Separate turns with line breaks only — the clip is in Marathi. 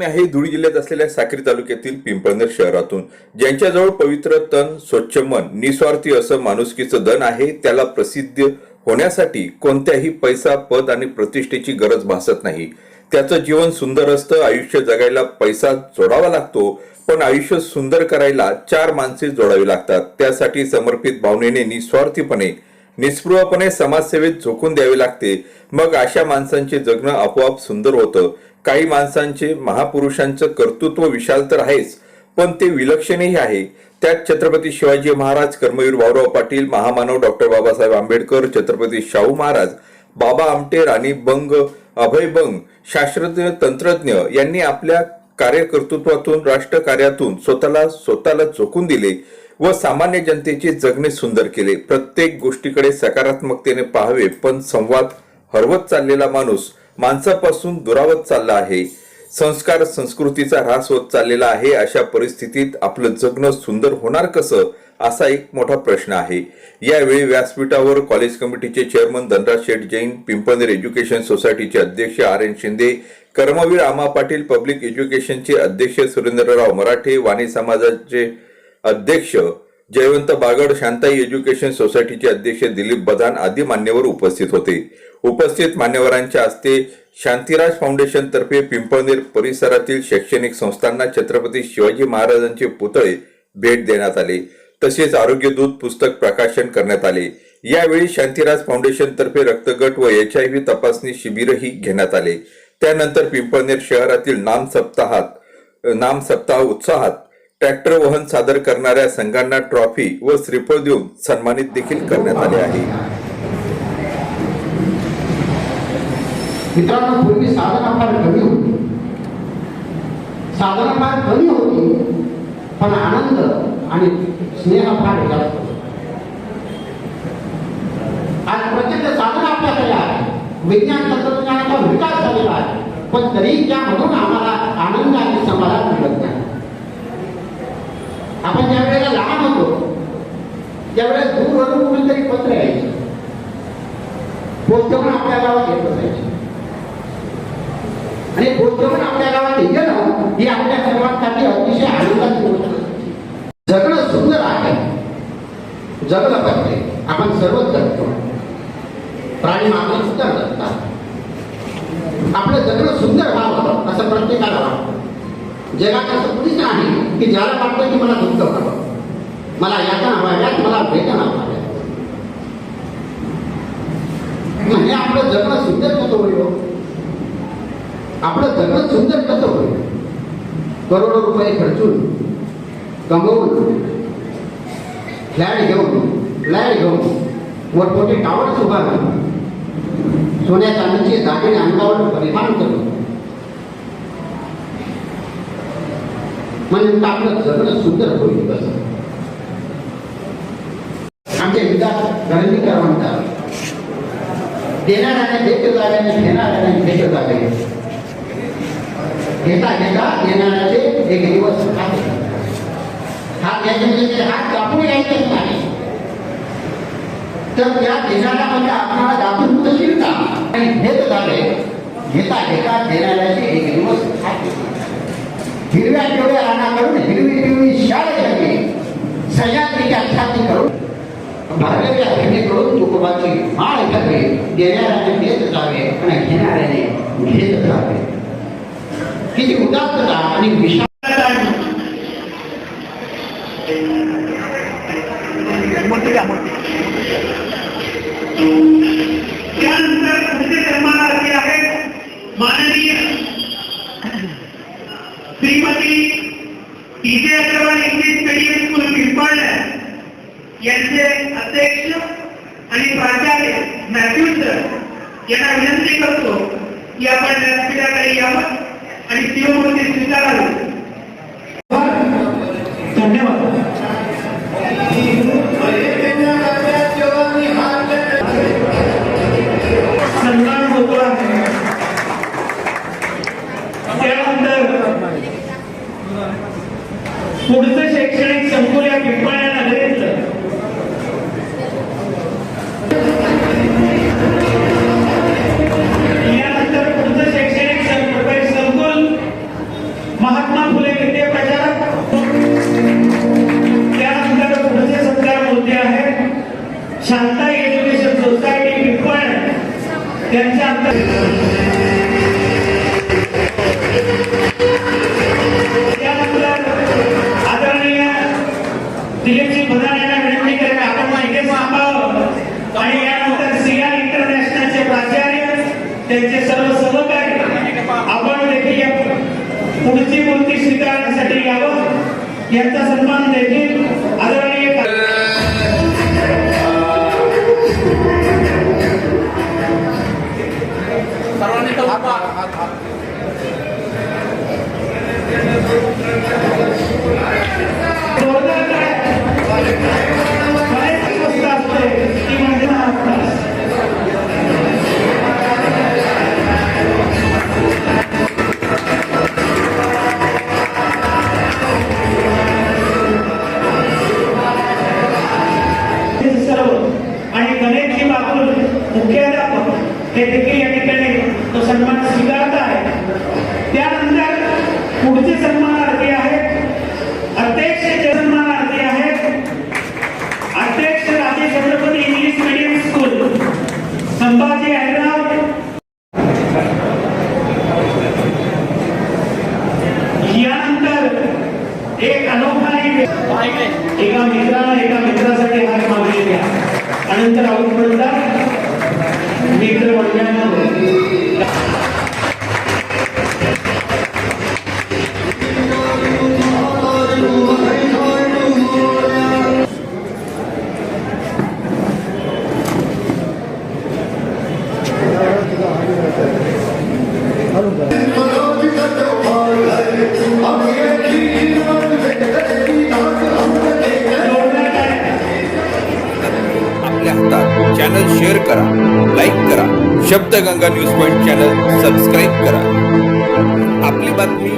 बातमी आहे धुळे जिल्ह्यात असलेल्या साक्री तालुक्यातील पिंपळनेर शहरातून ज्यांच्याजवळ पवित्र तन स्वच्छ मन निस्वार्थी असं माणुसकीचं धन आहे त्याला प्रसिद्ध होण्यासाठी कोणत्याही पैसा पद आणि प्रतिष्ठेची गरज भासत नाही. त्याचं जीवन सुंदर असतं आयुष्य जगायला पैसा जोडावा लागतो पण आयुष्य सुंदर करायला चार माणसे जोडावी लागतात. त्यासाठी समर्पित भावनेने निस्वार्थीपणे निस्पृहपणे समाजसेवेत झोकून द्यावे लागते. मग अशा माणसांचे जगणं आपोआप सुंदर होतं. काही माणसांचे महापुरुषांचं कर्तृत्व विशाल तर आहेच पण ते विलक्षणही आहे. त्यात छत्रपती शिवाजी महाराज कर्मवीर भाऊराव पाटील महामानव डॉक्टर बाबासाहेब आंबेडकर छत्रपती शाहू महाराज बाबा आमटे राणी बंग अभय बंग शास्त्रज्ञ तंत्रज्ञ यांनी आपल्या कार्यकर्तृत्वातून राष्ट्रकार्यातून स्वतःला स्वतःला झोकून दिले व सामान्य जनतेचे जगणे सुंदर केले. प्रत्येक गोष्टीकडे सकारात्मकतेने पाहावे पण संवाद हरवत चाललेला माणूस माणसापासून दुरावत चालला आहे. संस्कार संस्कृतीचा ऱ्हास होत चाललेला आहे. अशा परिस्थितीत आपलं जगणं सुंदर होणार कसं? असा एक मोठा प्रश्न आहे. यावेळी व्यासपीठावर कॉलेज कमिटीचे चेअरमन धनराज शेठ जैन पिंपळनेर एज्युकेशन सोसायटीचे अध्यक्ष आर एन शिंदे कर्मवीर आमा पाटील पब्लिक एज्युकेशनचे अध्यक्ष सुरेंद्रराव मराठे वाणी समाजाचे अध्यक्ष जयवंत बागड शांताई एज्युकेशन सोसायटीचे अध्यक्ष दिलीप बदान आदी मान्यवर उपस्थित होते. उपस्थित मान्यवरांच्या हस्ते शांतिराज फाउंडेशन तर्फे पिंपळनेर परिसरातील शैक्षणिक संस्थांना छत्रपती शिवाजी महाराजांचे पुतळे भेट देण्यात आले. तसेच आरोग्य दूत पुस्तक प्रकाशन करण्यात आले. यावेळी शांतिराज फाउंडेशन तर्फे रक्तगट व एच आय व्ही तपासणी शिबिरही घेण्यात आले. त्यानंतर पिंपळनेर शहरातील नाम सप्ताहात नाम सप्ताह उत्साहात ट्रॅक्टर वहन सादर करणाऱ्या संघांना ट्रॉफी व श्रीफळ देऊन सन्मानित देखील करण्यात आले आहे.
मित्रांनो पूर्वी साधना फार कमी होती. साधना फार कमी होती पण आनंद आणि स्नेह फार जास्त आज प्रचंड साधन आपल्याकडे आहे. विज्ञान तंत्रज्ञानाचा विकास झालेला आहे. पण तरी त्यामधून आम्हाला आनंद आणि समाधान मिळत नाही. आपण ज्या वेळेला लहान होतो त्यावेळेस दूरवरून तरी पत्र यायचे. पण आपल्या गावात येत असायचे आणि पोस्टमन आपल्या गावात येणं ही आपल्या सर्वांसाठी अतिशय आनंदाची गोष्ट जगणं सुंदर आहे. जगलं पाहिजे आपण सर्वच जगतो. प्राणी मागणी सुद्धा जगतात. आपलं जगणं सुंदर व्हावं असं प्रत्येकाला वाटतं. जगात असं कुणीच नाही. की ज्याला वाटतं की मला दुःख व्हावं मला यातना व्हाव्यात मला वेदना व्हाव्यात म्हणजे आपलं जगणं सुंदर कसं होईल हो? आपलं जगणं सुंदर कसं होईल? करोडो रुपये खर्चून कमवून फ्लॅट घेऊन फ्लॅट घेऊन मोठमोठे टावर्स उभारून सोन्या चांदीचे दागिने अंगावर परिधान करून म्हणजे आपलं जगणं सुंदर होईल कसं आमचे विकास रणनीकर म्हणतात देणाऱ्याने देत जागाने घेणाऱ्याने घेत जागे घेता घेता देणाऱ्याचे एक दिवस हात हात घ्यायचे म्हणजे हात कापून घ्यायचे नाही तर त्या देणाऱ्या म्हणजे आपणाला दाखवून बसशील का आणि घेत जागे घेता घेता देणाऱ्याचे एक दिवस हात हिरव्या पिवळ्या राणा हिरवी पिवळी शाळ घ्यावी सह्याद्रीच्या छाती करून भारताच्या भूमीकडून तुकोबाची माळ घ्यावी देणाऱ्याने देत जावे आणि घेणाऱ्याने घेत जावे। किती उदात्तता आणि विशाल
त्यानंतर पुढचे सन्मान असे माननीय Vijay Agrawal English medium school Pimpalne यांचे अध्यक्ष आणि प्राचार्य मॅथ्यू सर यांना विनंती करतो की आपण व्यासपीठाकडे यावं आणि शिवमूर्ती स्वीकारावी. त्यांच्या त्यानंतर आदरणीय दिलीपजी भदान यांना विनंती करेन आपण माहिती सांभाळावं आणि यानंतर सिया इंटरनॅशनलचे प्राचार्य त्यांचे सर्व सहकारी आपण देखील या पुढची मूर्ती स्वीकारण्यासाठी यावं. यांचा सन्मान देखील आदरणीय सर्व आणि गणेशजी बाबूल मुख्याध्यापक हे देखील एका मित्राला एका मित्रासाठी हात मागले द्या नंतर आपण म्हणतात मित्र म्हणण्यामध्ये
चॅनल शेअर करा लाईक करा. Shabdaganga news point channel subscribe करा. आपली बातमी